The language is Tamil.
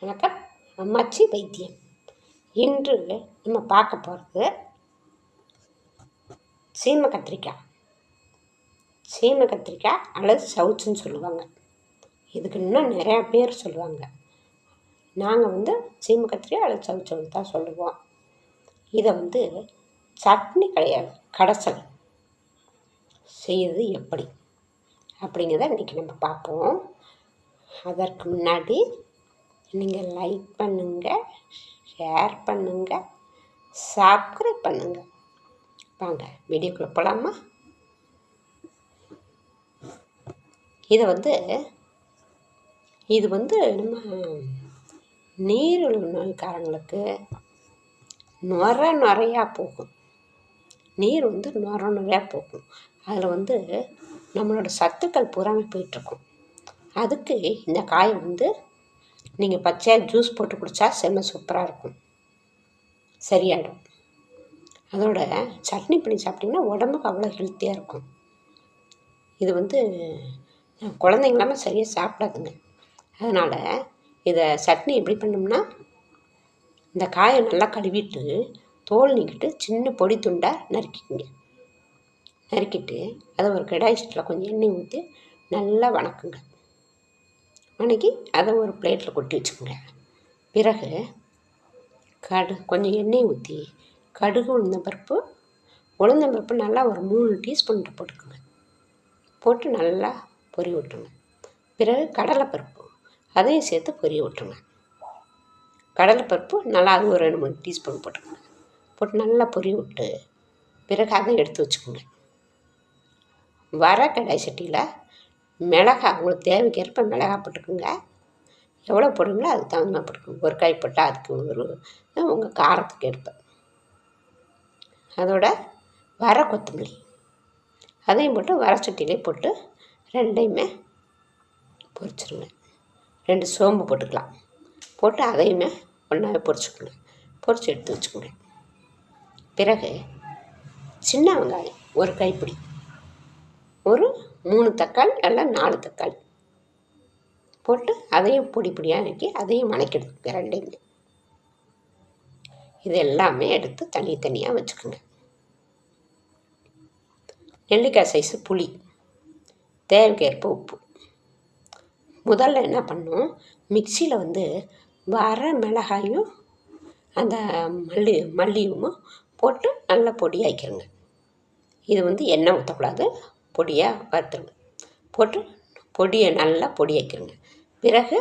வணக்கம். அம்மாச்சி வைத்தியம். இன்று நம்ம பார்க்க போகிறது சீம கத்திரிக்காய். சீம கத்திரிக்காய் அல்லது சவுச்சுன்னு சொல்லுவாங்க. இதுக்கு இன்னும் நிறையா பேர் சொல்லுவாங்க. நாங்கள் வந்து சீம கத்திரிக்காய் அல்லது சவுச்சோன்னு தான் சொல்லுவோம். இதை வந்து சட்னி கிடையாது கடைசல். செய்கிறது எப்படி? அப்படிங்கிறத இன்றைக்கி நம்ம பார்ப்போம். அதற்கு முன்னாடி நீங்கள் லைக் பண்ணுங்கள் ஷேர் பண்ணுங்கள் சப்ஸ்கிரைப் பண்ணுங்கள் வாங்க வீடியோக்குள்ளே போகலாமா இதை வந்து இது வந்து நம்ம நீரிழிவு நோய்க்காரங்களுக்கு நுர நுறையா போகும். நீர் வந்து நுர நுறையா போகும். அதில் வந்து நம்மளோட சத்துக்கள் பூராமே போயிட்டுருக்கும் அதுக்கு இந்த காய் வந்து நீங்கள் பச்சையாக ஜூஸ் போட்டு குடித்தா செம்ம சூப்பராக இருக்கும். சரியாயிடும். அதோட சட்னி பண்ணி சாப்பிட்டிங்கன்னா உடம்புக்கு அவ்வளோ ஹெல்த்தியாக இருக்கும். இது வந்து குழந்தைங்களாம சரியாக சாப்பிடாதுங்க. அதனால் இதை சட்னி எப்படி பண்ணோம்னா இந்த காயை நல்லா கழுவிட்டு தோல் நீக்கிட்டு சின்ன பொடி துண்டாக நறுக்கிக்குங்க. நறுக்கிட்டு அதை ஒரு கடாய் கொஞ்சம் எண்ணெய் ஊற்றி நல்லா வணக்குங்க. வணக்கி அதை ஒரு பிளேட்டில் கொட்டி வச்சுக்கோங்க. பிறகு கடு கொஞ்சம் எண்ணெய் ஊற்றி கடுகு உளுந்தம்பருப்பு உளுந்தம்பருப்பு நல்லா ஒரு மூணு டீஸ்பூன் போட்டுக்கோங்க. போட்டு நல்லா பொரி விட்டுருங்க. பிறகு கடலைப்பருப்பு அதையும் சேர்த்து பொரிய விட்டுருங்க. கடலைப்பருப்பு நல்லா அது ஒரு ரெண்டு மூணு டீஸ்பூன் போட்டுக்கோங்க. போட்டு நல்லா பொரிய விட்டு பிறகு அதை எடுத்து வச்சுக்கோங்க. வர கடாய் சட்டியில் மிளகா உங்களுக்கு தேவைக்கேற்ப மிளகா போட்டுக்கோங்க. எவ்வளோ போடுங்களோ அதுக்கு தகுந்த மாதிரி போட்டுக்கோங்க. ஒரு காய் போட்டால் அதுக்கு ஒரு உங்கள் காரத்துக்கு ஏற்ப. அதோட வர கொத்தமல்லி. அதையும் போட்டு வர சட்டியிலே போட்டு ரெண்டையுமே பொரிச்சிருங்க. ரெண்டு சோம்பு போட்டுக்கலாம். போட்டு அதையுமே ஒன்றாவே பொரிச்சுக்கோங்க. பொரிச்சு எடுத்து வச்சுக்கோங்க. பிறகு சின்ன வெங்காயம் ஒரு கைப்பிடி. ஒரு மூணு தக்காளி அல்ல நாலு தக்காளி. போட்டு அதையும் பொடி பொடியாக நறுக்கி அதையும் வணக்கிடுங்க ரெண்டையுமே. இது எல்லாமே எடுத்து தனித்தனியாக வச்சுக்கோங்க. நெல்லிக்காய் சைஸு புளி. தேவைக்கேற்ப உப்பு. முதல்ல என்ன பண்ணும் மிக்சியில் வந்து வர மிளகாயும் அந்த மல்லி மல்லியும் போட்டு நல்லா பொடியாக்கிடுங்க இது வந்து எண்ணெய் ஊற்றக்கூடாது பொடியாக வறுத்துருங்க. போட்டு பொடியை நல்லா பொடியாக்கிடுங்க பிறகு